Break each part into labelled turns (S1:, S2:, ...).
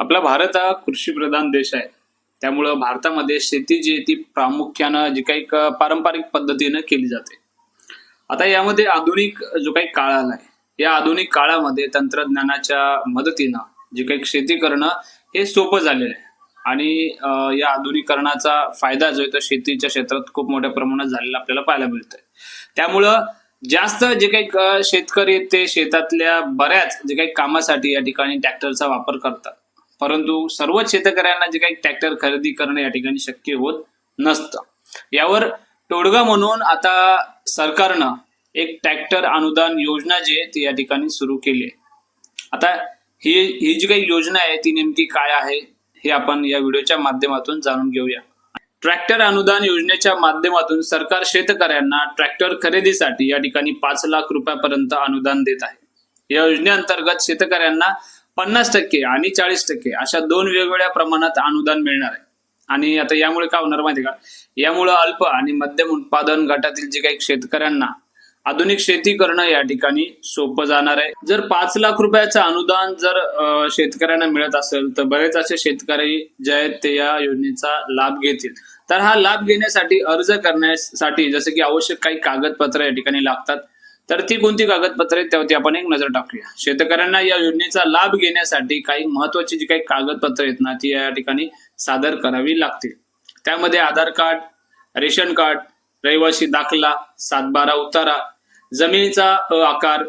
S1: आपला भारत हा कृषीप्रधान देश आहे. त्यामुळं भारतामध्ये शेती जी आहे ती प्रामुख्यानं जी काही पारंपरिक पद्धतीनं केली जाते. आता यामध्ये आधुनिक जो काही काळ आलाय या आधुनिक काळामध्ये तंत्रज्ञानाच्या मदतीनं जे काही शेती करणं हे सोपं झालेलं आहे. आणि या आधुनिकरणाचा फायदा जो आहे तो शेतीच्या क्षेत्रात खूप मोठ्या प्रमाणात झालेला आपल्याला पाहायला मिळतोय. त्यामुळं जास्त जे काही शेतकरी आहेत ते शेतातल्या बऱ्याच जे काही कामासाठी या ठिकाणी ट्रॅक्टरचा वापर करतात. परंतु सर्व शेतकऱ्यांना जे काही ट्रॅक्टर खरेदी करणं या ठिकाणी शक्य होत नसतं. यावर तोडगा म्हणून आता सरकारनं एक ट्रॅक्टर अनुदान योजना जी आहे ती या ठिकाणी सुरू केली आहे. आता ही ही जी काही योजना आहे ती नेमकी काय आहे हे आपण या व्हिडिओच्या माध्यमातून जाणून घेऊया. ट्रॅक्टर अनुदान योजनेच्या माध्यमातून सरकार शेतकऱ्यांना ट्रॅक्टर खरेदीसाठी या ठिकाणी पाच लाख रुपयापर्यंत अनुदान देत आहे. या योजनेअंतर्गत शेतकऱ्यांना पन्नास टक्के आणि चाळीस टक्के अशा दोन वेगवेगळ्या प्रमाणात अनुदान मिळणार आहे. आणि आता यामुळे काय होणार माहिती का? यामुळे अल्प आणि मध्यम उत्पादन गटातील जे काही शेतकऱ्यांना आधुनिक शेती करणं या ठिकाणी सोपं जाणार आहे. जर पाच लाख रुपयाचं अनुदान जर शेतकऱ्यांना मिळत असेल तर बरेच असे शेतकरी जे आहेत ते या योजनेचा लाभ घेतील. तर हा लाभ घेण्यासाठी अर्ज करण्यासाठी जसं की आवश्यक काही कागदपत्र या ठिकाणी लागतात. तर ती कोणती कागदपत्रे आहेत त्यावरती आपण एक नजर टाकूया. शेतकऱ्यांना या योजनेचा लाभ घेण्यासाठी काही महत्वाची जी काही कागदपत्रे आहेत ना ती या ठिकाणी सादर करावी लागतील. त्यामध्ये आधार कार्ड रेशन कार्ड रहिवासी दाखला सातबारा उतारा जमिनीचा अ आकार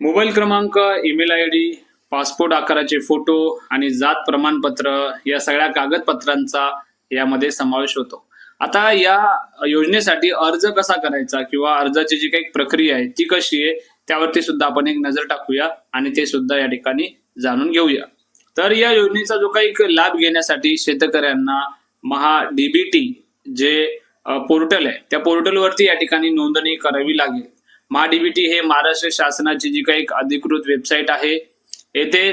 S1: मोबाईल क्रमांक ईमेल आय डी पासपोर्ट आकाराचे फोटो आणि जात प्रमाणपत्र या सगळ्या कागदपत्रांचा यामध्ये समावेश होतो. आता या योजनेसाठी अर्ज कसा करायचा किंवा अर्जाची जी काही प्रक्रिया आहे ती कशी आहे त्यावरती सुद्धा आपण एक नजर टाकूया आणि ते सुद्धा या ठिकाणी जाणून घेऊया. तर या योजनेचा जो काही लाभ घेण्यासाठी शेतकऱ्यांना महा डीबीटी जे पोर्टल आहे त्या पोर्टलवरती या ठिकाणी नोंदणी करावी लागेल. महा डीबीटी हे महाराष्ट्र शासनाची जी काही एक अधिकृत वेबसाईट आहे येथे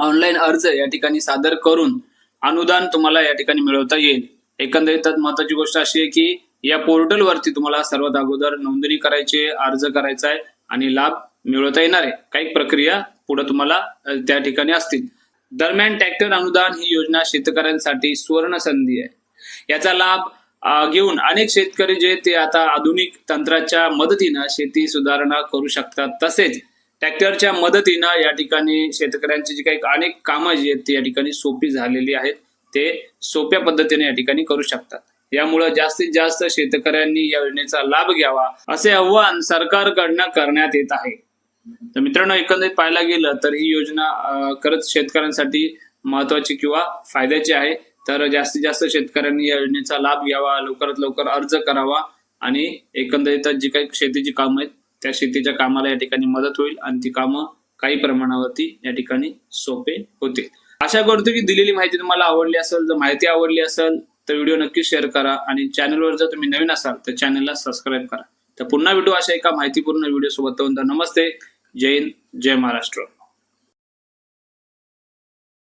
S1: ऑनलाईन अर्ज या ठिकाणी सादर करून अनुदान तुम्हाला या ठिकाणी मिळवता येईल. एकंदरीत महत्वाची गोष्ट अशी आहे की या पोर्टलवरती तुम्हाला सर्वात अगोदर नोंदणी करायची आहे, अर्ज करायचा आहे आणि लाभ मिळवता येणार आहे. काही प्रक्रिया पुढे तुम्हाला त्या ठिकाणी असतील. दरम्यान ट्रॅक्टर अनुदान ही योजना शेतकऱ्यांसाठी सुवर्ण संधी आहे. याचा लाभ घेऊन अनेक शेतकरी जे ते आता आधुनिक तंत्राच्या मदतीनं शेती सुधारणा करू शकतात. तसेच ट्रॅक्टरच्या मदतीनं या ठिकाणी शेतकऱ्यांची जी काही अनेक कामं जी आहेत ती या ठिकाणी सोपी झालेली आहेत. ते सोप्या पद्धतीने या ठिकाणी करू शकतात. यामुळे जास्तीत जास्त शेतकऱ्यांनी या योजनेचा लाभ घ्यावा असे आव्हान सरकारकडनं करण्यात येत आहे. तर मित्रांनो एकंदरीत पाहायला गेलं तर ही योजना खरंच शेतकऱ्यांसाठी महत्वाची किंवा फायद्याची आहे. तर जास्तीत जास्त शेतकऱ्यांनी या योजनेचा लाभ घ्यावा लवकरात लवकर अर्ज करावा आणि एकंदरीत जी काही शेतीची कामं आहेत त्या शेतीच्या कामाला या ठिकाणी मदत होईल आणि ती कामं काही प्रमाणावरती या ठिकाणी सोपे होतील. आशा करतो की दिलेली माहिती तुम्हाला आवडली असेल जर माहिती आवडली असेल तर व्हिडिओ नक्की शेअर करा आणि चॅनलवर जर तुम्ही नवीन असाल तर चॅनलला सबस्क्राईब करा. तर पुन्हा व्हिडिओ अशा एका माहितीपूर्ण व्हिडिओ सोबत. नमस्ते. जय हिंद जय महाराष्ट्र.